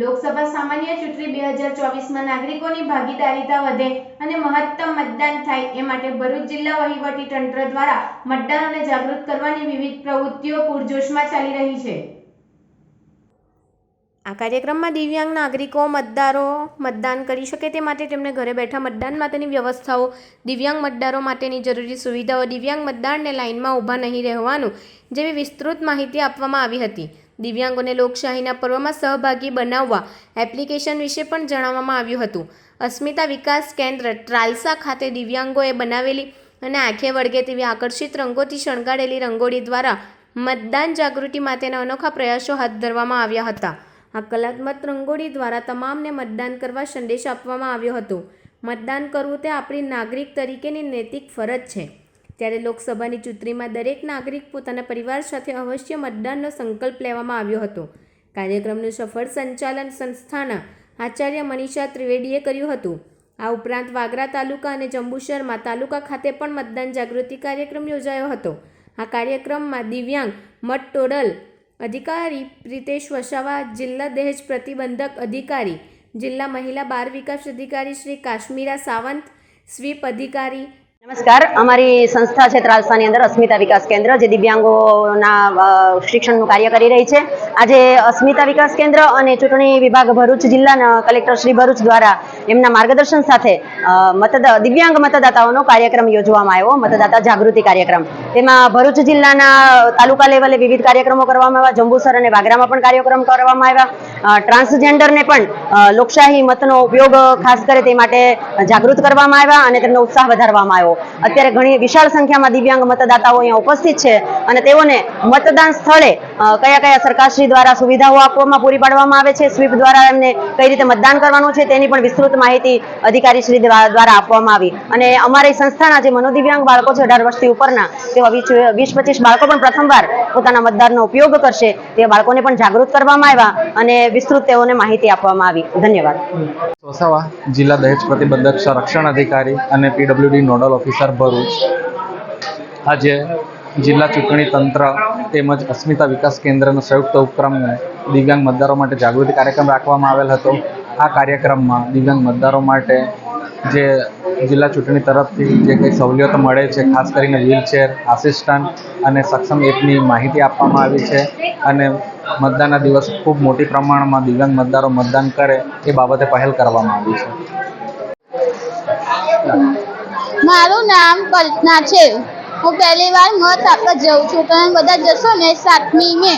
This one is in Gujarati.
લોકસભા સામાન્ય ચૂંટણી બે હજાર ચોવીસમાં નાગરિકોની ભાગીદારીતા વધે અને મહત્તમ મતદાન થાય એ માટે ભરૂચ જિલ્લા વહીવટી તંત્ર દ્વારા મતદારોને જાગૃત કરવાની વિવિધ પ્રવૃત્તિઓ પૂરજોશમાં ચાલી રહી છે. આ કાર્યક્રમમાં દિવ્યાંગ નાગરિકો, મતદારો મતદાન કરી શકે તે માટે તેમને ઘરે બેઠા મતદાન માટેની વ્યવસ્થાઓ, દિવ્યાંગ મતદારો માટેની જરૂરી સુવિધાઓ, દિવ્યાંગ મતદારને લાઇનમાં ઊભા નહીં રહેવાનું જેવી વિસ્તૃત માહિતી આપવામાં આવી હતી. દિવ્યાંગોને લોકશાહીના પર્વમાં સહભાગી બનાવવા એપ્લિકેશન વિશે પણ જણાવવામાં આવ્યું હતું. અસ્મિતા વિકાસ કેન્દ્ર ટ્રાલ્સા ખાતે દિવ્યાંગોએ બનાવેલી અને આંખે વળગે તેવી આકર્ષિત રંગોથી શણગારેલી રંગોળી દ્વારા મતદાન જાગૃતિ માટેના અનોખા પ્રયાસો હાથ ધરવામાં આવ્યા હતા. આ કલાત્મક રંગોળી દ્વારા તમામને મતદાન કરવા સંદેશ આપવામાં આવ્યો હતો. મતદાન કરવું તે આપણી નાગરિક તરીકેની નૈતિક ફરજ છે. ત્યારે લોકસભાની ચૂંટણીમાં દરેક નાગરિક પોતાના પરિવાર સાથે અવશ્ય મતદાનનો સંકલ્પ લેવામાં આવ્યો હતો. કાર્યક્રમનું સફળ સંચાલન સંસ્થાના આચાર્ય મનીષા ત્રિવેદીએ કર્યું હતું. આ ઉપરાંત વાગરા તાલુકા અને જંબુસરમાં તાલુકા ખાતે પણ મતદાન જાગૃતિ કાર્યક્રમ યોજાયો હતો. આ કાર્યક્રમમાં દિવ્યાંગ મત ટોડલ અધિકારી પ્રિતેશ વસાવા, જિલ્લા દહેજ પ્રતિબંધક અધિકારી, જિલ્લા મહિલા બાળ વિકાસ અધિકારી શ્રી કાશ્મીરા સાવંત, સ્વીપ અધિકારી નમસ્કાર. અમારી સંસ્થા છે ત્રાલસાની અંદર અસ્મિતા વિકાસ કેન્દ્ર, જે દિવ્યાંગોના શિક્ષણનું કાર્ય કરી રહી છે. આજે અસ્મિતા વિકાસ કેન્દ્ર અને ચૂંટણી વિભાગ ભરૂચ જિલ્લાના કલેક્ટર શ્રી ભરૂચ દ્વારા એમના માર્ગદર્શન સાથે મતદા, દિવ્યાંગ મતદાતાઓનો કાર્યક્રમ યોજવામાં આવ્યો. મતદાતા જાગૃતિ કાર્યક્રમ. તેમાં ભરૂચ જિલ્લાના તાલુકા લેવલે વિવિધ કાર્યક્રમો કરવામાં આવ્યા. જંબુસર અને વાગરામાં પણ કાર્યક્રમ કરવામાં આવ્યા. ટ્રાન્સજેન્ડરને પણ લોકશાહી મતનો ઉપયોગ ખાસ કરે તે માટે જાગૃત કરવામાં આવ્યા અને તેમનો ઉત્સાહ વધારવામાં આવ્યો. અત્યારે ઘણી વિશાળ સંખ્યામાં દિવ્યાંગ મતદાતાઓ અહીંયા ઉપસ્થિત છે અને તેઓને મતદાન સ્થળે કયા કયા સરકારશ્રી દ્વારા સુવિધાઓ આપવામાં પૂરી પાડવામાં આવે છે, સ્વીપ દ્વારા એમને કઈ રીતે મતદાન કરવાનું છે તેની પણ વિસ્તૃત માહિતી અધિકારીશ્રી દ્વા- દ્વારા આપવામાં આવી. અને અમારી સંસ્થાના જે મનોદિવ્યાંગ બાળકો છે અઢાર વર્ષથી ઉપરના તેવા વીસ પચીસ બાળકો પણ પ્રથમવાર પોતાના મતદારનો ઉપયોગ કરશે, તે બાળકોને પણ જાગૃત કરવામાં આવ્યા અને વિસ્તૃત તેઓને માહિતી આપવામાં આવી. ધન્યવાદ. સોસાવા જિલ્લા દહેજ પ્રતિબંધક સંરક્ષણ અધિકારી અને પીડબ્લ્યુડી નોડલ ઓફિસર ભરૂચ. આજે જિલ્લા ચૂંટણી તંત્ર તેમજ અસ્મિતા વિકાસ કેન્દ્રનો સંયુક્ત ઉપક્રમને દિવ્યાંગ મતદારો માટે જાગૃતિ કાર્યક્રમ રાખવામાં આવેલ હતો. આ કાર્યક્રમમાં દિવ્યાંગ મતદારો માટે જે જિલ્લા ચૂંટણી તરફથી જે કંઈ સવલતો મળે છે, ખાસ કરીને વ્હીલચેર આસિસ્ટન્ટ અને સક્ષમ એપની માહિતી આપવામાં આવી છે અને મતદાનના દિવસ ખૂબ મોટી પ્રમાણમાં દિવ્યાંગ મતદારો મતદાન કરે એ બાબતે પહેલ કરવામાં આવી છે. મારું નામ કલ્પના છે. હું પહેલી વાર મત આપવા જાઉં છું. તમે બધા જશો ને સાતમી મે.